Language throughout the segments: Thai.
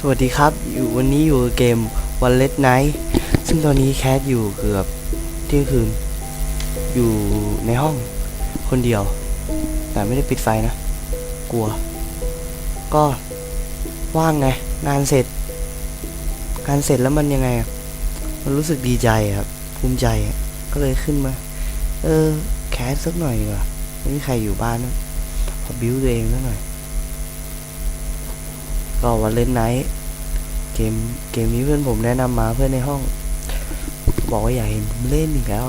สวัสดีครับ อยู่วันนี้อยู่เกม One Let Night ซึ่งตอนนี้แคสอยู่เกือบเที่ยงคืน อยู่ในห้องคนเดียว แต่ไม่ได้ปิดไฟนะ กลัว ก็ว่างไง งานเสร็จ งานเสร็จแล้วมันยังไง มันรู้สึกดีใจครับ ภูมิใจ ก็เลยขึ้นมา เออ แคสสักหน่อยดีกว่าไม่มีใครอยู่บ้านนะขอบิวตัวเองสักหน่อย ก็วันเล่นไนท์เกมเกมนี้เพื่อนผมแนะนำมาเพื่อนในห้อง บอกว่าอยากเห็นผมเล่นอีกแล้ว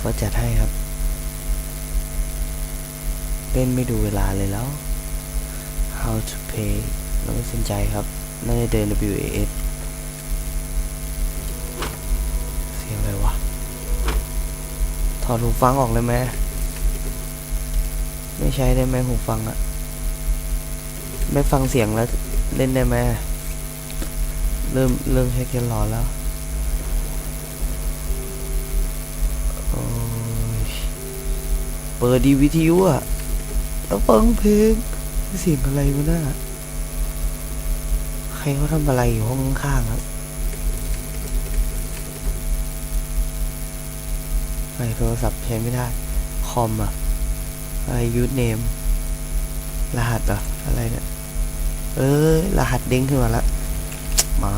ก็จัดให้ครับ เล่นไม่ดูเวลาเลยแล้ว how to play เราไม่สนใจครับน่าจะเดิน WAS เสียงอะไรวะ ถอดหูฟังออกเลยไหมไม่ใช้ได้ไหมหูฟังอะ ไม่ฟังเสียงแล้วเล่นได้ไหมเริ่มเริ่มใช้เกมหลอนแล้วเปิดดีวิทยุอะแล้วฟังเพลงเสียงอะไรวะน่าใครเขาทำอะไรอยู่ห้องข้างครับไอโทรศัพท์ใช้ไม่ได้ คอมอะอะไรยูทเนม รหัสเหรออะไรเนี่ย เออรหัสเด้งขึ้นมาละหมา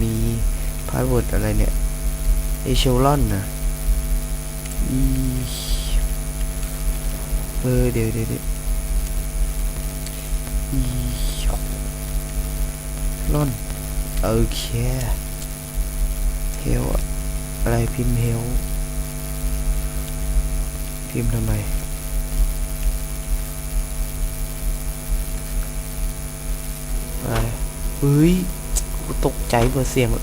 มีพาสเวิร์ดอะไรเนี่ยเอเชลลอนนะเออ เดี๋ยวเดี๋ยวเดี๋ยวอีลอน โอเค เฮลอะอะไรพิมพ์เฮลพิมพ์ทำไม อะไร เฮ้ยกูตกใจเปิดเสียงท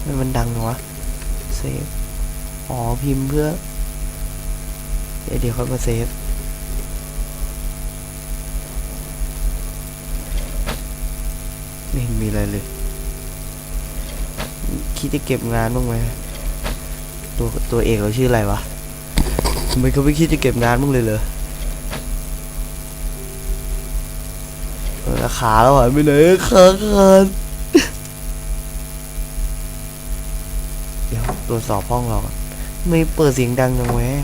ำไมมันดังจังวะเซฟ อ๋อ พิมพ์เพื่อ เดี๋ยวเดี๋ยวค่อยมาเซฟไม่เห็นมีอะไรเลย คิดจะเก็บงานบ้างไหมตัวตัวเอกเราชื่ออะไรวะทำไมเขาไม่คิดจะเก็บงานบ้างเลยเหรอ ขาเราหายไปไหนขาขาดเดี๋ยวตรวจสอบห้องเราไม่เปิดเสียงดังจังแวะ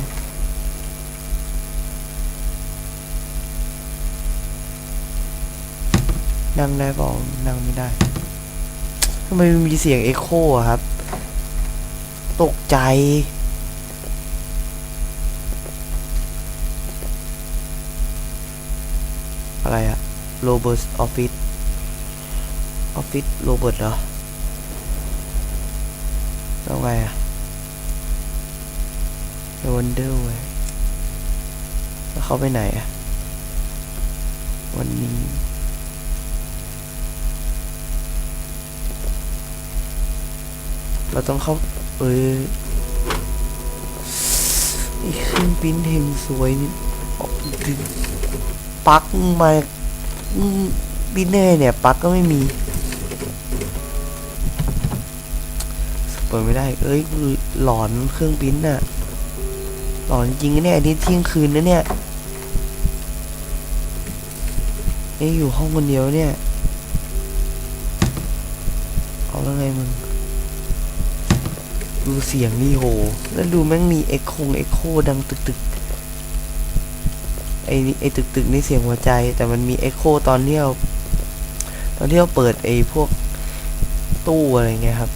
นั่งได้เปล่านั่งไม่ได้ทำไมมีเสียงเอ็โคครับ ตกใจอะไรอะ โรเบิร์ตออฟฟิศออฟฟิศโรเบิร์ตเหรอแล้วไงอะไปวันเดอร์เว้ยแล้วเขาไปไหนอะวันนี้เราต้องเข้า เอ้ยไอ้เครื่องปิ้นเฮงสวยนี่ออกดึงปลั๊กมา บินเน่เนี่ยปลั๊กก็ไม่มีเปิดไม่ได้ เอ้ยหลอนเครื่องบินน่ะ หลอนจริงเนี่ยอันนี้เที่ยงคืนนะเนี่ยเอ้ยอยู่ห้องคนเดียวเนี่ย เอาแล้วไงมึง ดูเสียงนี่โห แล้วดูแม่งมีเอ็กโคงเอ็กโคดังตึกตึกๆ อ้นี่ไอ้ตึกตึกนี่เสียงหัวใจ แต่มันมีเอ็กโคตอนที่เราตอนที่เราเปิดไอ้พวกตู้อะไรเงี้ยครับ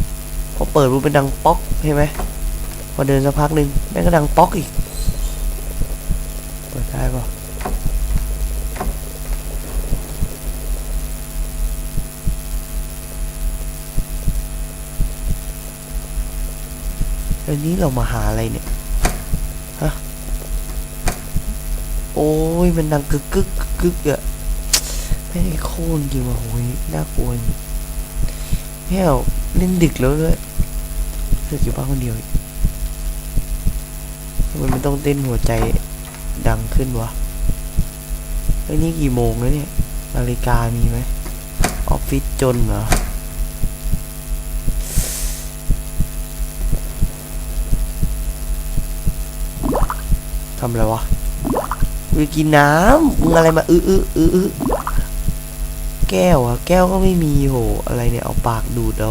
พอเปิดรูปเป็นดังป๊อกใช่ไหมพอเดินสักพักหนึ่งแม่งก็ดังป๊อกอีกเปิดได้ปะอันนี้เรามาหาอะไรเนี่ย ฮะ โอ้ยมันดังกึกกึกกึกอะไม่ได้โค่นจริงว่ะโอ้ยน่ากลัวจริงแค่เล่นดึกแล้วด้วยเลือกอยู่บ้านคนเดียวทำไมมันต้องเต้นหัวใจดังขึ้นวะไอ้ยนี่กี่โมงแล้วเนี่ยนาฬิกามีไหมออฟฟิศจนเหรอทำอะไรวะ ไปกินน้ำมึงอะไรมาอื้ออื้ออื้ออื้อแก้วอะแก้วก็ไม่มีโหอะไรเนี่ยเอาปากดูดเอา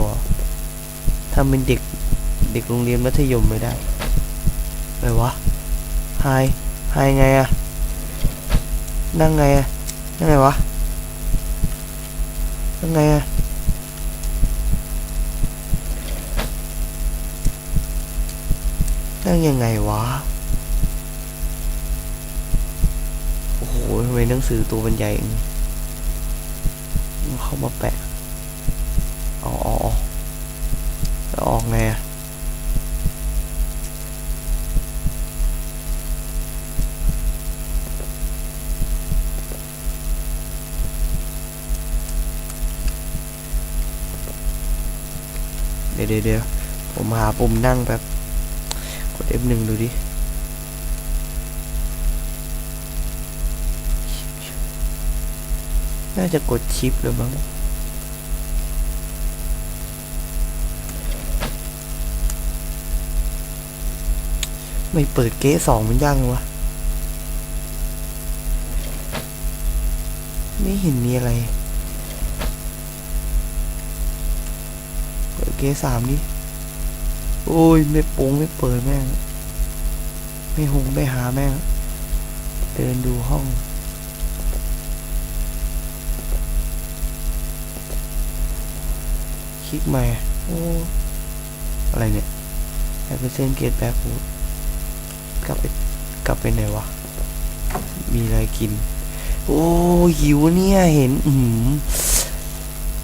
ทำเป็นเด็กเด็กโรงเรียนมัธยมไม่ได้อะไรวะไฮไฮไงอะนั่งไงอะนั่งไงวะนั่งไงอะนั่งยังไงวะ โอ้โห ทำไมหนังสือตัวมันใหญ่อย่างนี้มันเข้ามาแปะอ๋ออออ๋อแล้วออกไงอะเดี๋ยวเดี๋ยวเดี๋ยวผมหาปุ่มนั่งแบบกด F1 ดูดิ น่าจะกดชิปหรือมั้งไม่เปิดเก๊สองมันยากเลยวะ ไม่เห็นมีอะไร เปิดเก๊สามดิโอ้ย ไม่โปงไม่เปิดแม่ง ไม่หงไม่หาแม่ง เดินดูห้อง คลิกมา โอ้ อะไรเนี่ยแอปเปิลเซนเกตแบ็คฟูดกลับไปกลับไปไหนวะ มีอะไรกิน โอ้หิวเนี่ยเห็น อืม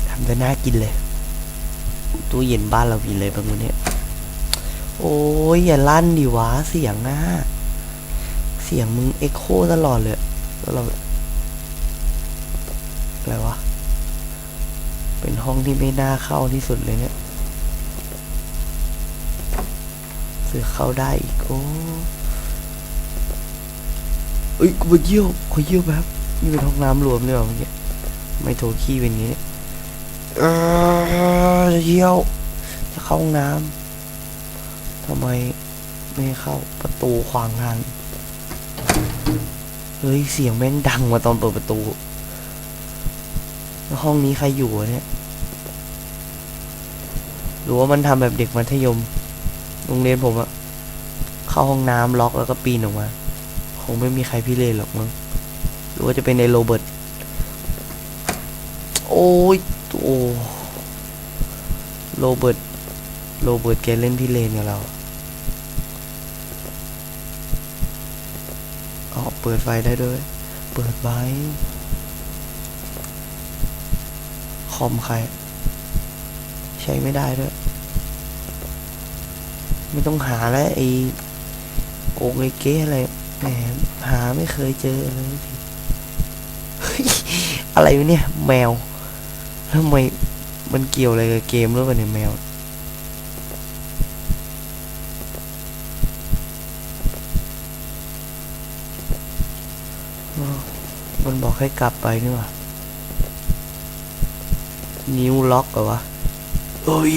ทำจะน่ากินเลย ตู้เย็นบ้านเรามีเลยบางวันเนี่ยโอ้ยอย่าลั่นดิวะเสียงนะเสียงมึงเอ็กโคตลอดเลยแล้วเราอะไรวะ เป็นห้องที่ไม่น่าเข้าที่สุดเลยเนี่ยเสือเข้าได้อีกโอ้เอ้ยกูไปเยี่ยวขอเยี่ยวแบบนี่เป็นห้องน้ำรวมเลยเหรอเมื่อกี้ไม่โถขี้เป็นอย่างนี้เนี่ยเออจะเยี่ยว จะเข้าห้องน้ำทำไมไม่เข้าประตูขวางทางเฮ้ยเสียงแม่งดังมาตอนเปิดประตู แล้วห้องนี้ใครอยู่วะเนี่ยหรือว่ามันทำแบบเด็กมัธยม โรงเรียนผมอะเข้าห้องน้ำล็อกแล้วก็ปีนออกมา คงไม่มีใครพี่เลนหรอกมั้งหรือว่าจะเป็นในโรเบิร์ต โอ้ยโอ้โรเบิร์ต โรเบิร์ตแกเล่นพี่เลนกับเราอ๋อเปิดไฟได้ด้วย เปิดไว้ คอมใคร ใช้ไม่ได้ด้วย ไม่ต้องหาแล้วไอ้โกงไอ้เก๊อะไรแหมหาไม่เคยเจอเลยอะไรวะเนี่ย แมวทำไมมันเกี่ยวอะไรกับเกมหรือเปล่าเนี่ยแมวมันบอกให้กลับไปนี่หว่า นิ้วล็อกเหรอวะ โอ้ย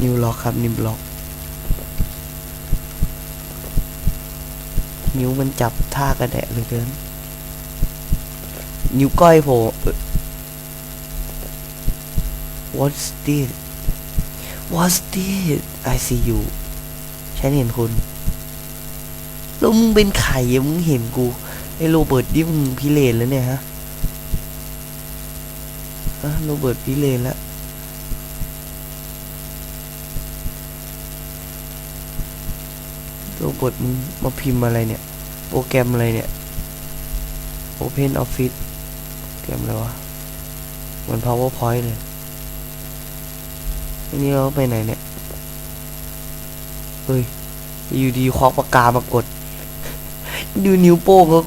นิ้วล็อกครับนิ้วล็อก นิ้วมันจับท่ากระแดะเหลยเกิน นิ้วก้อยโผล่เอ่อ What's this What's this I see you ฉันเห็นคุณ แล้วมึงเป็นไข่อะมึงเห็นกู ไอ้โรเบิร์ตนี่มึงพิเรนแล้วเนี่ยฮะ อะโรเบิร์ตพิเรนแล้วโรเบิร์ตมึงมาพิมพ์อะไรเนี่ย โปรแกรมอะไรเนี่ย Open Office แกรมอะไรวะเหมัน PowerPoint เลยอันนี้เราไปไหนเนี่ย เฮ้ย อยู่ดีควักปากกามากด ดูนิ้วโป้งก็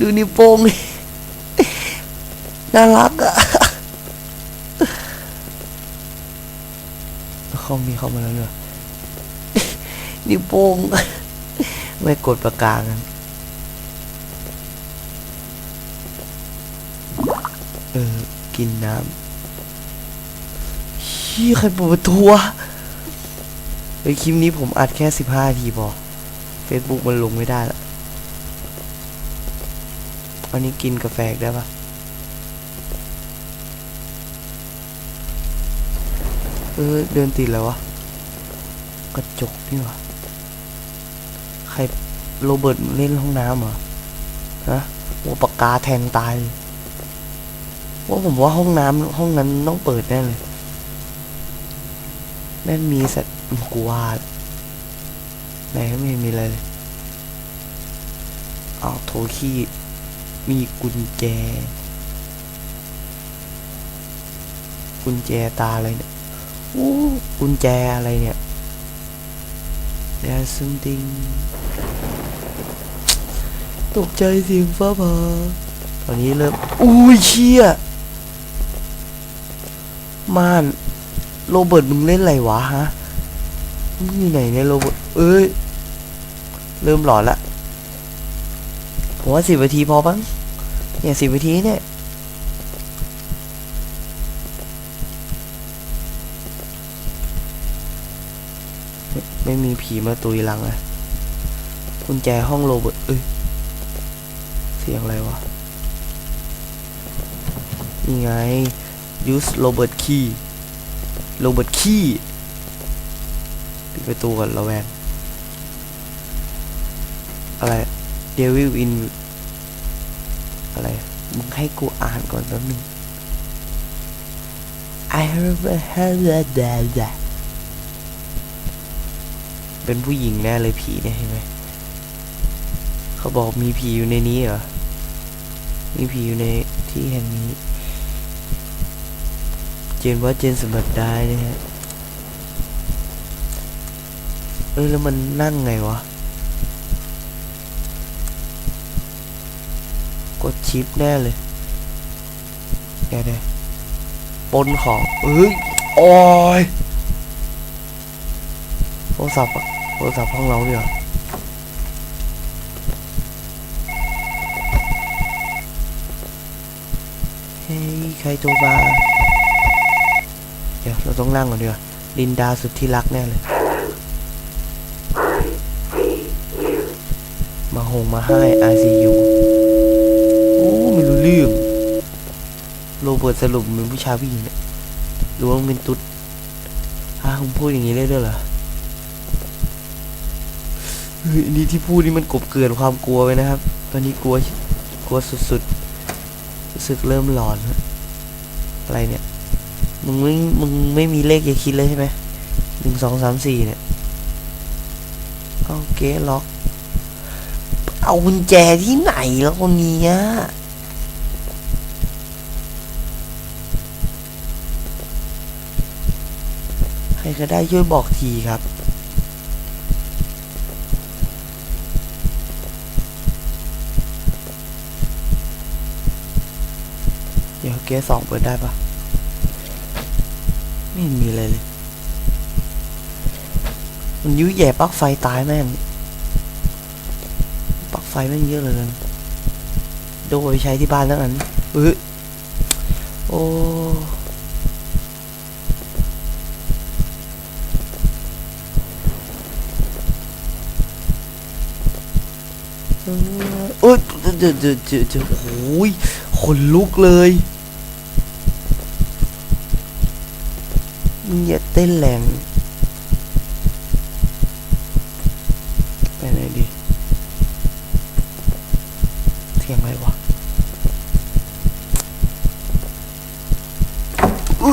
ดูนิ้วโป้ง น่ารักอะเขามีเข้ามาแล้วเหรอนิ้วโป้งไม่กดปากกากันเออ กินน้ำชี้ใครเปิดประตูวะเฮ้ยคลิปนี้ผมอัดแค่สิบห้าทีพอ Facebook มันลงไม่ได้ละอันนี้กินกาแฟอีกได้ปะ เออเดินติดแล้ววะ กระจกนี่วะใครโรเบิร์ตเล่นห้องน้ำเหรอฮะหัวปากกาแทงตาย ว่าผมว่าห้องน้ำห้องนั้นต้องเปิดแน่เลยแม่นมีสัตว์กูว่าไหนไม่มีอะไรเลยอ้าโทขี้มีกุญแจ กุญแจตาอะไรเนี่ย อู้กุญแจอะไรเนี่ย There's something ตกใจเสียงฟ้าผ่าตอนนี้เริ่ม อุ้ยเชี่ยม่านโรเบิร์ตมึงเล่นอะไรวะฮะมึงอยู่ไหนเนี่ยโรเบิร์ตเอ้ย เริ่มหลอนละผมว่าสิบนาทีพอบ้งเนี่ยสิบนาทีเนี่ย ไม่มีผีมาตุยหลังเลยกุญแจห้องโรเบิร์ตเอ้ย เสียงอะไรวะนี่ไง use Robert key โรเบิร์ตขี้ปิดประตูก่อนระแวง อะไร Devil in อะไร มึงให้กูอ่านก่อนแป๊บนึง I have a heard that เป็นผู้หญิงแน่เลยผีเนี่ยเห็นไหมเขาบอกมีผีอยู่ในนี้เหรอ มีผีอยู่ในที่แห่งนี้ เจนว่าเจนสมบัติได้นะฮะ เอ้ยแล้วมันนั่งไงวะ กดชิปแน่เลยแกเด้ปนของ เอ้ย โอ้ยโทรศัพท์อะ โทรศัพท์ห้องเราเนี่ยเฮ้ยใครโทรมาเดี๋ยวเราต้องนั่งก่อนดีกว่าลินดาสุดที่รักแน่เลย มาหงมาให้ ICU โอ้ไม่รู้เรื่องโรเบิร์ตสรุปเป็นผู้ชายผู้หญิงเนี่ยหรือว่ามันเป็นตุ๊ดอ้าคุณพูดอย่างนี้ได้ด้วยเหรอ นนี่ที่พูดนี่มันกบเกลื่อนความกลัวไปนะครับ ตอนนี้กลัวกลัวสุดๆรู้สึกเริ่มหลอนอะไรเนี่ยมึงไม่มึงไม่มีเลขอย่าคิดเลยใช่ไหมหนึ่งสองสามสี่เนี่ยเอาเก๊ล็อก เอากุญแจที่ไหนแล้วคนเนี้ยใครก็ได้ช่วยบอกทีครับ เก๊สองเปิดได้ปะไม่เห็นมีอะไรเลย มันยุ้ยแย่ปลั๊กไฟตายแม่งปลั๊กไฟแม่งเยอะเลยกันโดยใช้ที่บ้านแล้วกันเออโอ้เออเอเดี๋ยวเดี๋ยวเดี๋ยวเดี๋ยวโอ้ยขนลุกเลย มึงอย่าเต้นแรง ไปไหนดีเสียงอะไรวะอ๋อ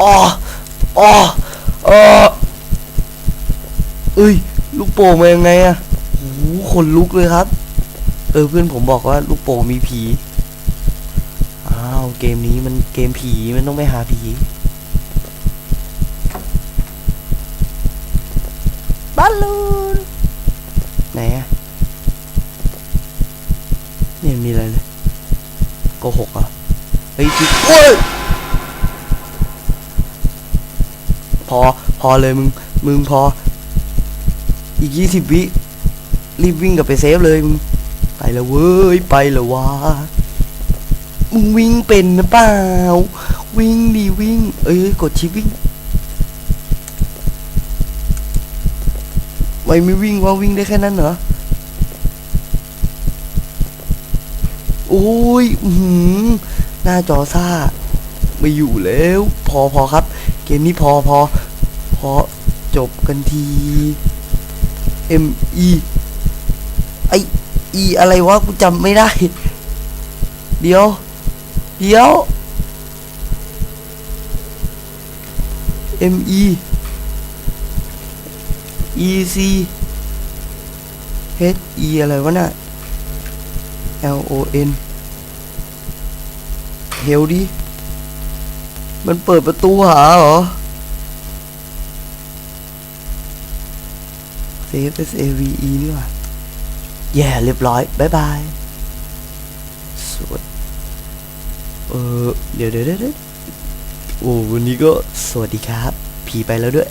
อ๋ออ๋ออเอ้ย ลูกโป่งมายังไงอะโอ้ขนลุกเลยครับ เออเพื่อนผมบอกว่าลูกโป่งมีผี อ้าว เกมนี้มันเกมผี มันต้องไปหาผี บอลลูน ไหนอะไม่เห็นมีอะไรเลยโกหกอะเฮ้ยพี่โอ้ยพอ พอเลยมึง มึงพอ อีกยี่สิบวิ รีบวิ่งกลับไปเซฟเลยมึง ไปแล้วเว้ย ไปแล้ววะมึงวิ่งเป็นนะเปล่า วิ่งดีวิ่ง เอ้ย กดชิปวิ่ง ไม่ไม่วิ่งว่าวิ่งได้แค่นั้นเหรอ โอ้ยหือหน้าจอซ่า ไม่อยู่แล้ว พอพอครับ เกมนี้พอพอพอจบกันที M E ไอ E อะไรวะกูจำไม่ได้ เดี๋ยว เดี๋ยว M E E C H E อะไรวะน่ะ L O N เฮลดิ มันเปิดประตูหาเหรอ F S A V E นี่ว่าแย่เรียบร้อย บ๊ายบาย สวัสดเออเดี๋ยวเดี๋ยวเดี๋ยวเดี๋ยวโอ้วันนี้ก็สวัสดีครับ ผีไปแล้วด้วย